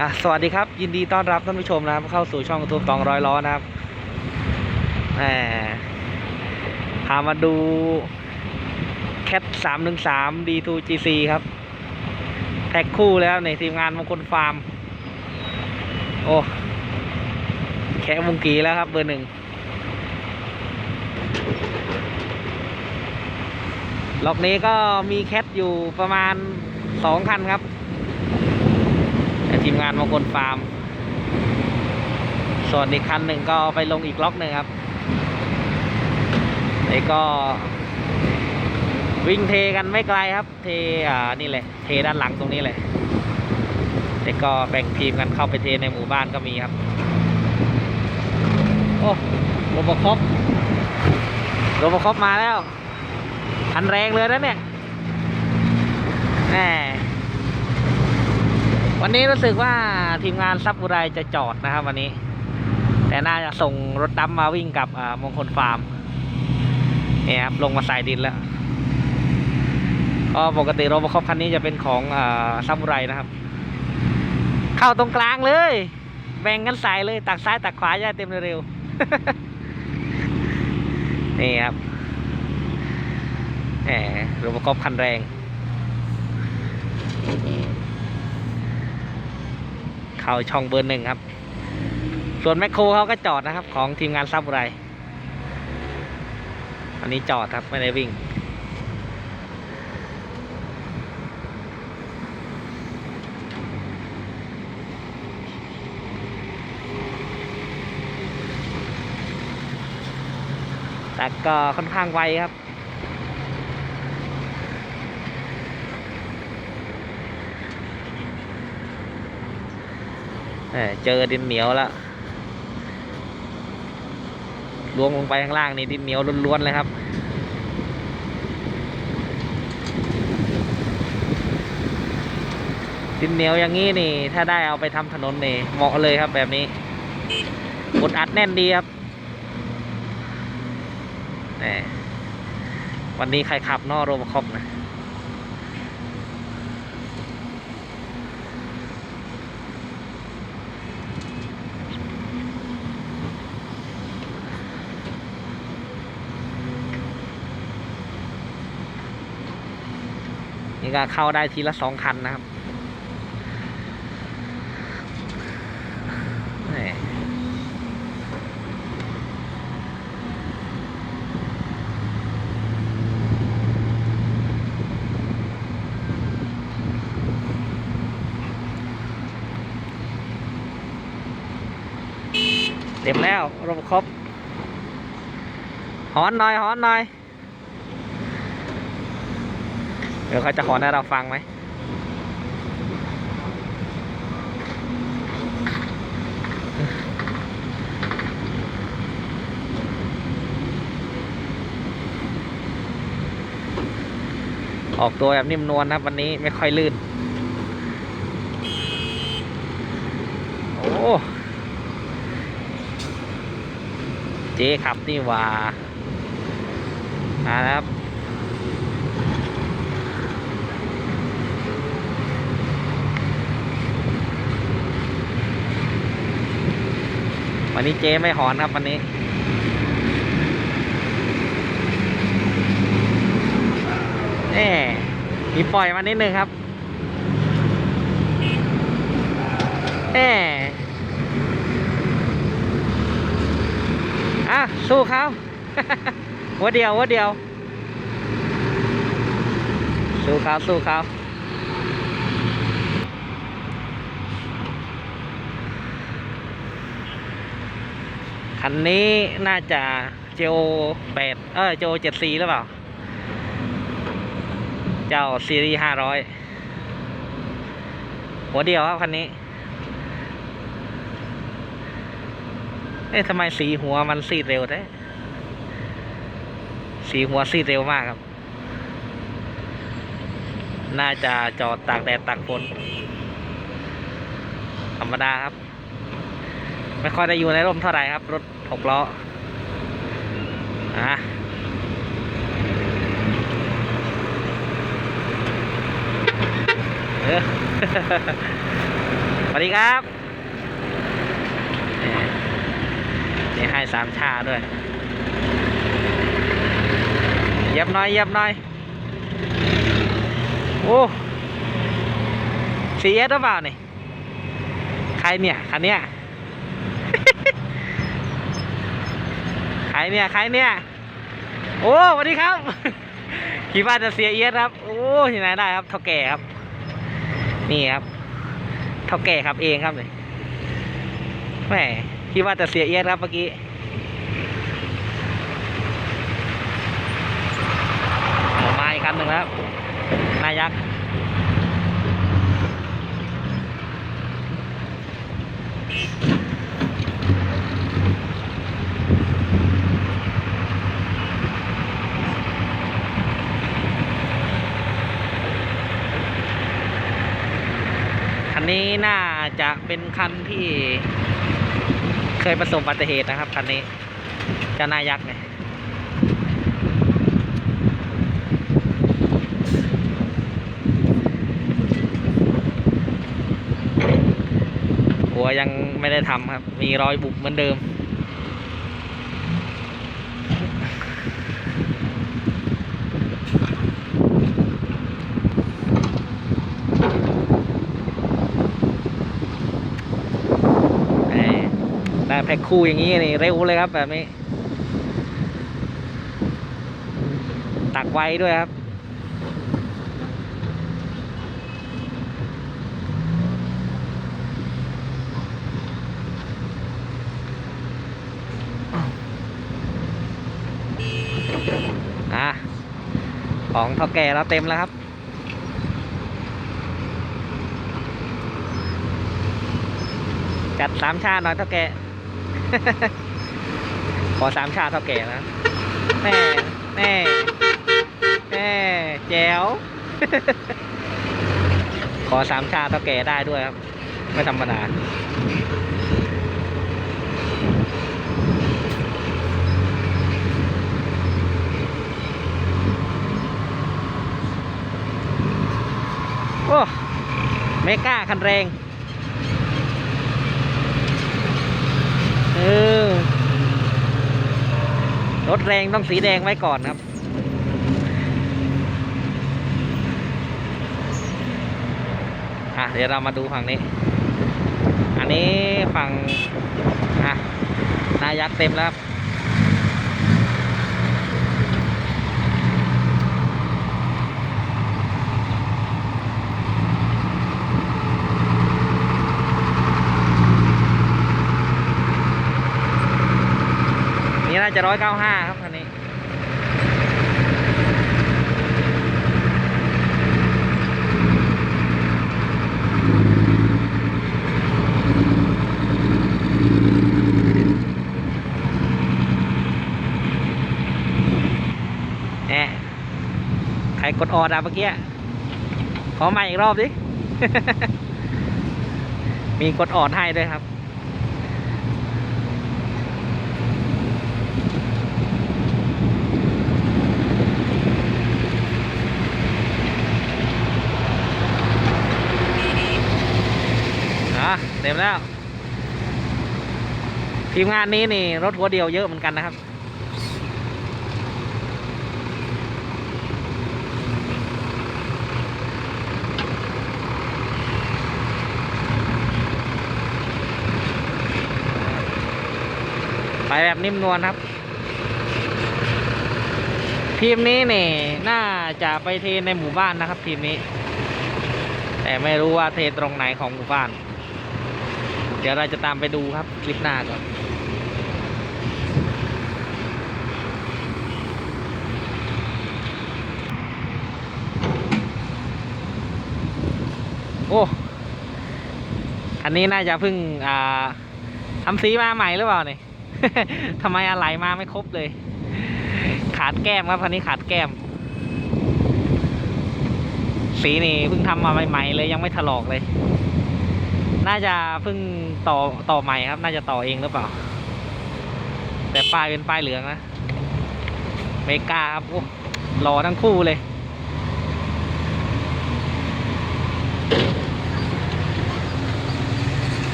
อะสวัสดีครับ ยินดีต้อนรับท่านผู้ชมนะครับ เข้าสู่ช่องทูบตองร้อยล้อนะครับแหมพามาดูแคทสามหนึ่งสามดีทูจีซีครับ แท็กคู่แล้วในทีมงานมงคลฟาร์ม โอ้แค่วงกีแล้วครับ เบอร์หนึ่งล็อกนี้ก็มีแคทอยู่ประมาณสองคันครับ ทีมงานมงคลฟาร์ม ส่วนอีกคันหนึ่งก็ไปลงอีกล็อกหนึ่งครับนี่ก็ วิ่งเทกันไม่ไกลครับ เทอ่านี่แหละเทด้านหลังตรงนี้เลยแต่ก็แบ่งทีมกันเข้าไปเทในหมู่บ้านก็มีครับ โอ้โรบคอปโรบคอปมาแล้วคันแรงเลยนะเนี่ยแหม วันนี้รู้สึกว่าทีมงานซับบุไรจะจอดนะครับ วันนี้ แต่น่าจะส่งรถดำมมาวิ่งกับมงคลฟาร์มเนี่ยครับลงมาใส่ดินแล้วก็ปกติโรบคอปคันนี้จะเป็นของอซับบุไรนะครับ เข้าตรงกลางเลย แบ่งกันใส่เลยตักซ้ายตักขวาจะได้เต็มเร็วนี่ครับแหมโรบคอปคันแรง เข้าช่องเบอร์หนึ่งครับ ส่วนแมคโครเขาก็จอดนะครับ ของทีมงานซับไรอันนี้จอดครับไม่ได้วิ่ง แต่ก็ค่อนข้างไวครับ แหม่ เจอดินเหนียวแล้วลวงลงไปข้างล่างนี่ดินเหนียวล้วนๆเลยครับ ดินเหนียวอย่างนี้นี่ ถ้าได้เอาไปทำถนนนี่เหมาะเลยครับแบบนี้กดอัดแน่นดีครับวันนี้ใครขับนอโรบคอปนะ นี่ ก็เข้าได้ทีละสองคันนะครับเต็มแล้วรบครบหอนหน่อยหอนหน่อย เดี๋ยวเขาจะขอให้เราฟังไหมออกตัวแบบนิ่มนวลนะครับวันนี้ไม่ค่อยลื่น โอ้ เจ๊ขับนี่ว่าอ่านะครับ วันนี้เจ๊ไม่หอนครับวันนี้ เอ๊มีปล่อยมานิดนึงครับ เอ๊อะ สู้เขาหัวเดียวหัวเดียว สู้เขาสู้เขา คันนี้น่าจะเจโอแปดเออเจโอเจ็ดสีหรือเปล่า เจ้าซีรีส์ห้าร้อยหัวเดียวครับคันนี้ เอ๊ะทำไมสีหัวมันซีดเร็วแท้สีหัวซีดเร็วมากครับ น่าจะจอดตากแดดตากฝนธรรมดาครับ ไม่ค่อยได้อยู่ในร่มเท่าไหร่ครับ รถ หกล้ออะเออวัสดีครับนี่ให้สามชาด้วยเยียบหน้อยเยียบหน้อย โอ้ซีเอสหรือเปล่านี่ ใครเนี่ย คันเนี้ย ใครเนี่ยใครเนี่ย โอ้สวัสดีครับคิดว่าจะเสียเอียดครับ โอ้ที่ไหนได้ครับเท่าแก่ครับ นี่ครับเท่าแก่ครับเองครับเลยแหมคิดว่าจะเสียเอียดครับเมื่อกี้เอามาอีกคันหนึ่งแล้วนายักษ์คันนี้น่า จะเป็นคันที่เคยประสบอุบัติเหตุนะครับคันนี้เจ้านายักษ์เนี่ยหัวยังไม่ได้ทำครับ มีรอยบุบเหมือนเดิม แหม แพ็คคู่อย่างนี้นี่เร็วเลยครับแบบนี้ ตักไว้ด้วยครับ อะ ของเท่าแก่เราเต็มแล้วครับจัดสามชาติหน่อยเท่าแก่ ขอสามชาติเท่าแก่นะแน่แน่แน่แจ๋วขอสามชาติเท่าแก่ได้ด้วยครับ ไม่ธรรมดาโอ้เมก้าคันแรง เออ รถแรงต้องสีแดงไว้ก่อนครับ อะ เดี๋ยวเรามาดูฝั่งนี้ อันนี้ฝั่ง อะ นายักเต็มแล้วครับ น่าจะร้อยเก้าห้าครับคันนี้แหมใครกดออดอะเมื่อกี้ ขอใหม่อีกรอบดิ มีกดออดให้ด้วยครับ อะ เต็มแล้ว ทีมงานนี้นี่รถหัวเดียวเยอะเหมือนกันนะครับไปแบบนิ่มนวลครับ ทีมนี้นี่น่าจะไปเทในหมู่บ้านนะครับ ทีมนี้ แต่ไม่รู้ว่าเทตรงไหนของหมู่บ้าน เดี๋ยวเราจะตามไปดูครับคลิปหน้าก่อนโอ้อันนี้น่าจะเพิ่งอ่าทำสีมาใหม่หรือเปล่าเนี่ยทำไมอะไรมาไม่ครบเลย ขาดแก้มครับคันนี้ขาดแก้ม สีนี่เพิ่งทำมาใหม่ๆเลยยังไม่ถลอกเลย น่าจะเพิ่งต่อต่อใหม่ครับ น่าจะต่อเองหรือเปล่า แต่ปลายเป็นปลายเหลืองนะเมกาครับรอทั้งคู่เลย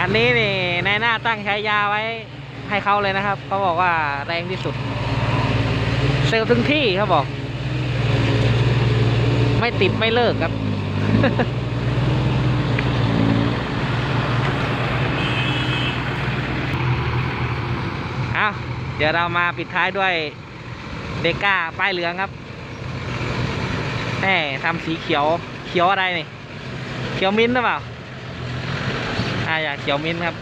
อันนี้นี่นายหน้าตั้งใช้ยาไว้ให้เขาเลยนะครับเขาบอกว่าแรงที่สุด เซลล์ถึงที่เขาบอก ไม่ติดไม่เลิกครับ เอาเดี๋ยวเรามาปิดท้ายด้วยเดก้าป้ายเหลืองครับแหมทำสีเขียวเขียวอะไรนี่ เขียวมิ้นท์หรือเปล่าอ่าอยากเขียวมิ้นท์ครับ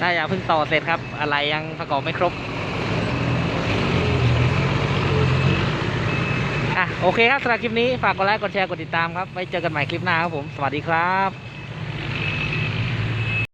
ถ้าอยากเพิ่งต่อเสร็จครับ อะไรยังประกอบไม่ครบ อะ โอเคครับสำหรับคลิปนี้ฝากกดไลค์กดแชร์กดติดตามครับไว้เจอกันใหม่คลิปหน้าครับผมสวัสดีครับ